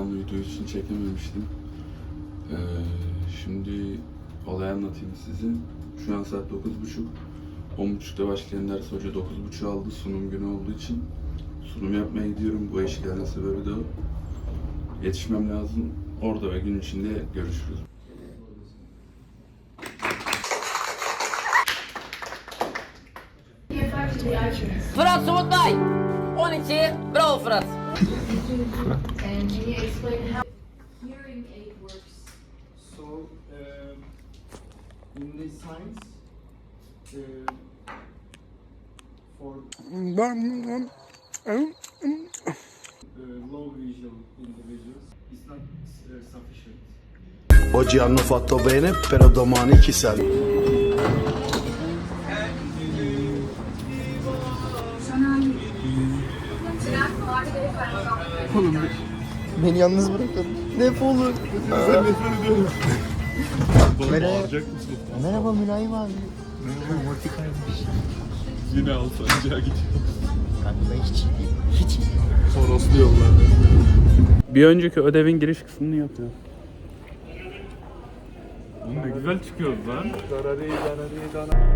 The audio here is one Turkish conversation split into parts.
Kalan video için çekememiştim. Ee, şimdi olayı anlatayım size. Şu an saat 9.30. 10.30'da başlayan ders hoca 9.30 aldı sunum günü olduğu için. Sunum yapmaya gidiyorum. Bu eşiklerin sebebi de o. Yetişmem lazım. Orada ve gün içinde görüşürüz. Fırat Sumutlay. 12. Bravo Fırat. So, um, in the science, uh, for uh, low visual individuals, it's not uh, sufficient. Oggi hanno fatto bene, però domani chissà. Beni yalnız bırakın. Defolun. Merhaba. Merhaba Mülayim abi. Yine Alsancak'a gidiyor. Kanka ben hiç iyi değilim. Hiç iyi değilim. Oroslu yollarda. Bir önceki ödevin giriş kısmını yapıyor. Oğlum ne güzel çıkıyoruz lan.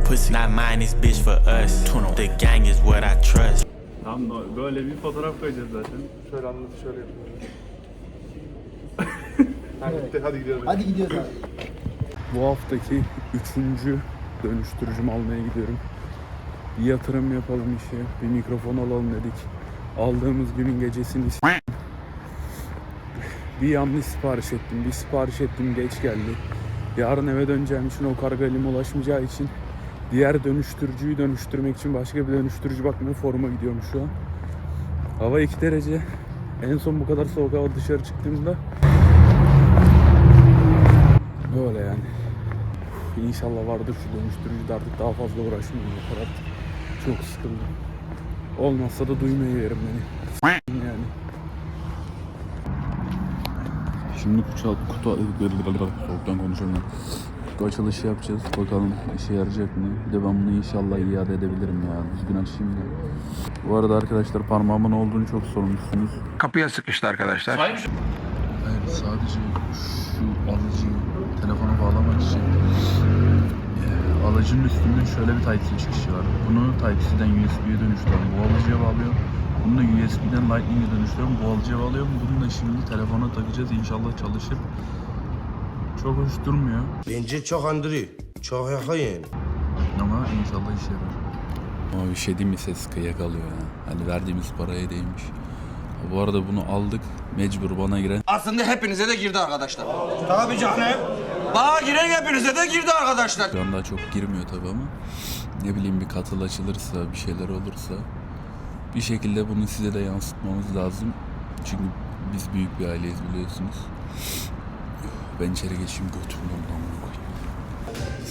Pussy not mine, this bitch for us. The gang is what I trust. Tam da böyle bir fotoğraf koyacağız zaten. Şöyle anlat, şöyle yapıyorum. hadi, bitti, hadi gidiyoruz. Hadi gidiyoruz abi. Bu haftaki üçüncü dönüştürücümü almaya gidiyorum. Bir yatırım yapalım işe. Bir mikrofon alalım dedik. Aldığımız günün gecesini s- bir yanlış sipariş ettim. Bir sipariş ettim geç geldi. Yarın eve döneceğim için o kargo elime ulaşmayacağı için diğer dönüştürücüyü dönüştürmek için başka bir dönüştürücü bakmaya foruma gidiyorum şu an. Hava 2 derece. En son bu kadar soğuk hava dışarı çıktığımda böyle yani. İnşallah vardır şu dönüştürücü de artık daha fazla yeter artık. Çok sıkıldım. Olmazsa da duymayı verim beni. Yani. Şimdi kutu, kutu soğuktan konuşamıyorum. Kutu açılışı yapacağız. Bakalım işe yarayacak mı? Bir de ben bunu inşallah iade edebilirim ya. Düzgün açayım da. Bu arada arkadaşlar parmağımın olduğunu çok sormuşsunuz. Kapıya sıkıştı arkadaşlar. Hayır sadece şu alıcıyı telefona bağlamak için eee, alıcının üstünde şöyle bir Type-C çıkışı var. Bunu Type-C'den USB'ye dönüştürüyorum. Bu alıcıya bağlıyorum. Bunu da USB'den Lightning'e dönüştürüyorum. Bu alıcıya bağlıyorum. Bunu da şimdi telefona takacağız. İnşallah çalışır. Çok hoş durmuyor Bence çok andri, çok yakın. ama inşallah işe yarar. Ama bir şey değil mi ses kıyak alıyor ya. Hani verdiğimiz paraya değmiş. Bu arada bunu aldık. Mecbur bana giren Aslında hepinize de girdi arkadaşlar. Tabii canım. Bana giren hepinize de girdi arkadaşlar. Şu an daha çok girmiyor tabii ama ne bileyim bir katıl açılırsa, bir şeyler olursa bir şekilde bunu size de yansıtmamız lazım. Çünkü biz büyük bir aileyiz biliyorsunuz. Ben içeri geçeyim götümün ondan koyayım.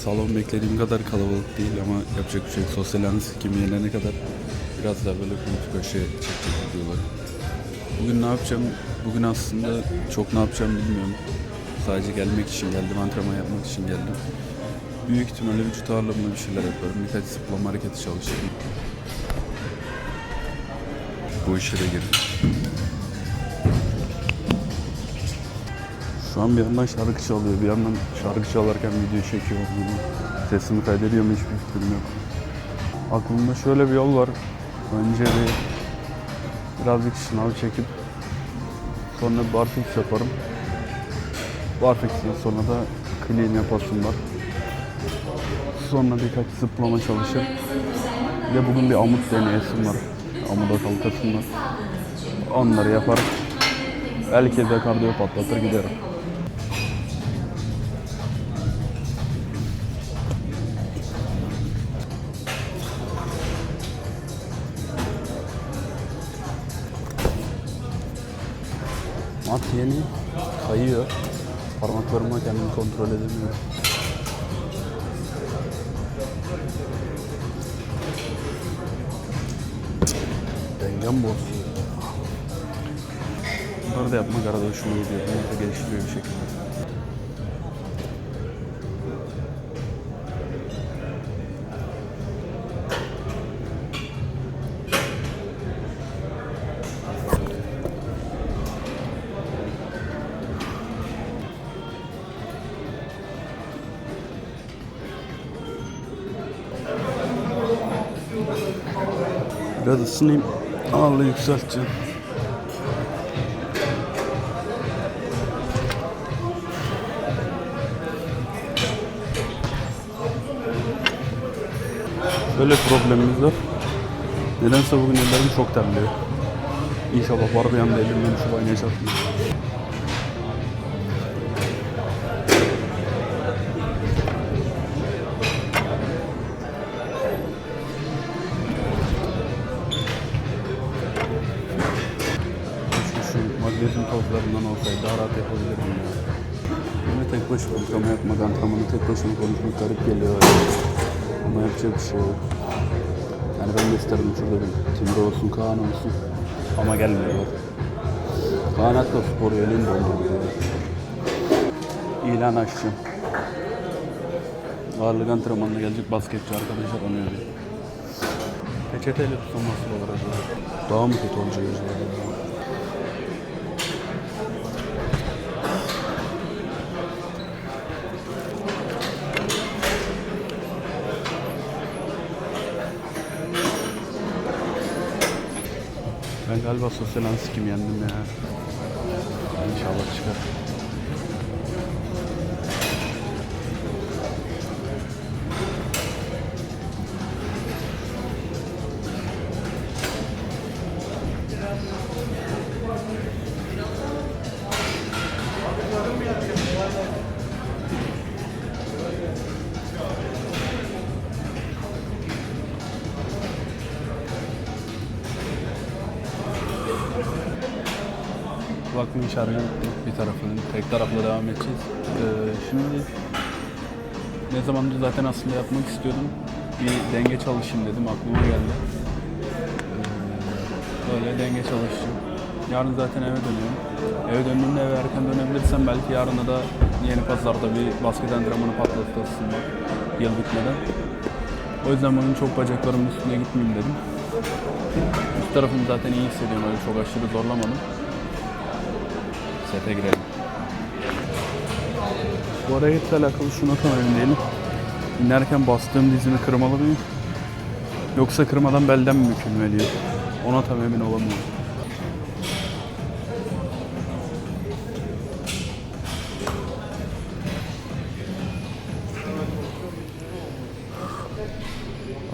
Salon beklediğim kadar kalabalık değil ama yapacak bir şey yok. Sosyal analiz kim yenene kadar biraz daha böyle kuytu köşe çekecek videoları. Bugün ne yapacağım? Bugün aslında çok ne yapacağım bilmiyorum. Sadece gelmek için geldim, antrenman yapmak için geldim. Büyük ihtimalle vücut ağırlığımla bir şeyler yaparım. Birkaç zıplama hareketi çalışırım. Bu işe de girdim. Şu an bir yandan şarkı çalıyor, bir yandan şarkı çalarken video çekiyorum. Bunu. Sesimi kaydediyor mu hiçbir fikrim yok. Aklımda şöyle bir yol var. Önce bir birazcık sınav çekip sonra barfix yaparım. Barfix'ten sonra da clean yapasım var. Sonra birkaç zıplama çalışır. Bir bugün bir amut deneyesim var. Amuda kalkasım var. Onları yapar. Belki de kardiyo patlatır giderim. Yeni kayıyor. Parmaklarımla kendimi kontrol edemiyorum. Dengem bozuyor. Bunları da yapmak arada hoşuma gidiyor. Bunları da geliştiriyor bir şekilde. Biraz ısınayım. Yükselteceğim. Böyle problemimiz var. Nedense bugün ellerim çok terliyor. İnşallah var bir anda elimden şu aynaya çarpmıyor. Magnezyum tozlarından olsaydı daha rahat yapabilirdim ya. Yine tek başıma antrenman yapmak, antrenmanı tek başıma konuşmak garip geliyor. Ama yapacak bir şey yok. Yani ben de isterim şurada bir Timur olsun, Kaan olsun. Ama gelmiyorlar. Kaan hatta spor yeleğini dolduruyor. İlan açacağım. Ağırlık antrenmanına gelecek basketçi arkadaşlar onu yazıyor. Peçeteyle tutulması acaba. Daha mı kötü olacak acaba? Ben galiba sosyal ansikim yendim ya. İnşallah çıkar. Kulaklığın şarjı bitti bir tarafının. Tek tarafla devam edeceğiz. Ee, şimdi ne zamandır zaten aslında yapmak istiyordum. Bir denge çalışayım dedim aklıma geldi. Ee, denge çalışacağım. Yarın zaten eve dönüyorum. Eve döndüğümde eve erken dönebilirsem belki yarın da yeni pazarda bir basket antrenmanı patlatırsın var. Yıl bitmeden. O yüzden bugün çok bacaklarımın üstüne gitmeyeyim dedim. Üst tarafımı zaten iyi hissediyorum. Öyle çok aşırı zorlamadım. Sete girelim. Bu hareketle alakalı şuna tam emin değilim. İnerken bastığım dizimi kırmalı mıyım? Yoksa kırmadan belden mi bükülmeliyim? Ona tam emin olamıyorum.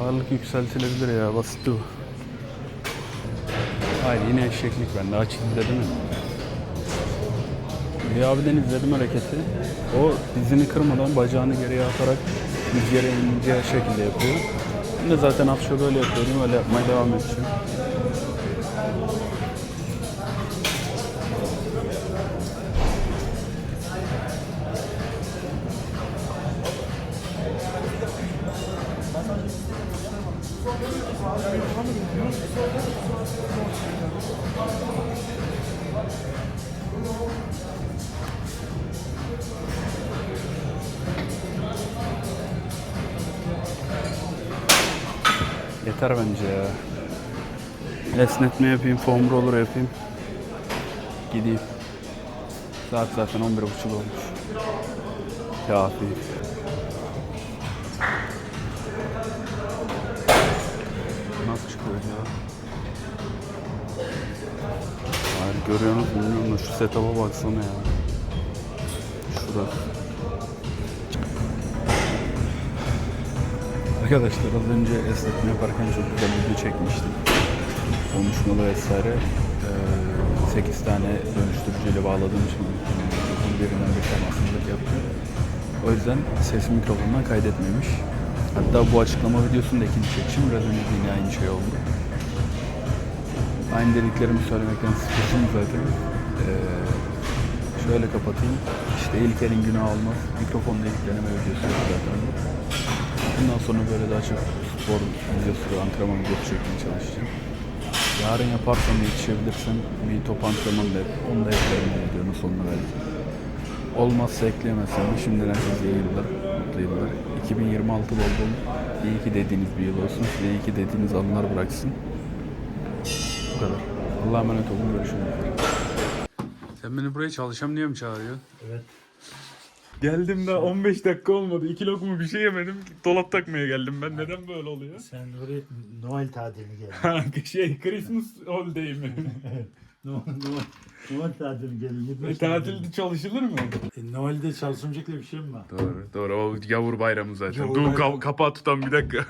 Ağırlık yükseltilebilir ya basit bu. Hayır yine eşeklik bende aç izledi mi? Bir abiden izledim hareketi. O dizini kırmadan bacağını geriye atarak rüzgara ineceği şekilde yapıyor. Ben de zaten az çok öyle yapıyorum. Öyle yapmaya devam edeceğim. Yeter bence ya. Esnetme yapayım, foam roller yapayım. Gideyim. Saat zaten 11.30 olmuş. Kafi. Nasıl çıkıyor ya? Hayır görüyorsunuz bilmiyorum da şu setup'a baksana ya. Şurası. Arkadaşlar az önce esnetme yaparken çok güzel video çekmiştim. Konuşmalı vesaire. Ee, 8 tane dönüştürücüyle bağladığım için mikrofonun birinden bir temasızlık yaptı. O yüzden ses mikrofondan kaydetmemiş. Hatta bu açıklama videosunu da ikinci çekişim biraz önce yine aynı şey oldu. Aynı dediklerimi söylemekten sıkıldım zaten. Ee, şöyle kapatayım. İşte ilk elin günah olmaz. Mikrofonla ilk deneme videosu zaten. Bu. Bundan sonra böyle daha çok spor videosu ve antrenman videosu çekmeye çalışacağım. Yarın yaparsam yetişebilirsem bir top antrenmanı da onu da eklerim videonun sonuna belki. Olmazsa ekleyemezsem de şimdiden size iyi yıllar, mutlu yıllar. 2026 bol bol iyi ki dediğiniz bir yıl olsun. Size iyi ki dediğiniz anılar bıraksın. Bu kadar. Allah'a emanet olun. Görüşürüz. Sen beni buraya çalışam diye mi çağırıyorsun? Evet. Geldim de 15 dakika olmadı. 2 lokma bir şey yemedim. Dolap takmaya geldim ben. Neden böyle oluyor? Sen oraya Noel tatiline geldin. Şey Christmas holiday mi? Noel, Noel, Noel tatiline geldin. e, tatilde çalışılır mı? E, Noel'de çalışılmayacak bir şey mi var? Doğru. Doğru. O gavur bayramı zaten. Gavur Dur bayramı. ka- kapağı tutan bir dakika.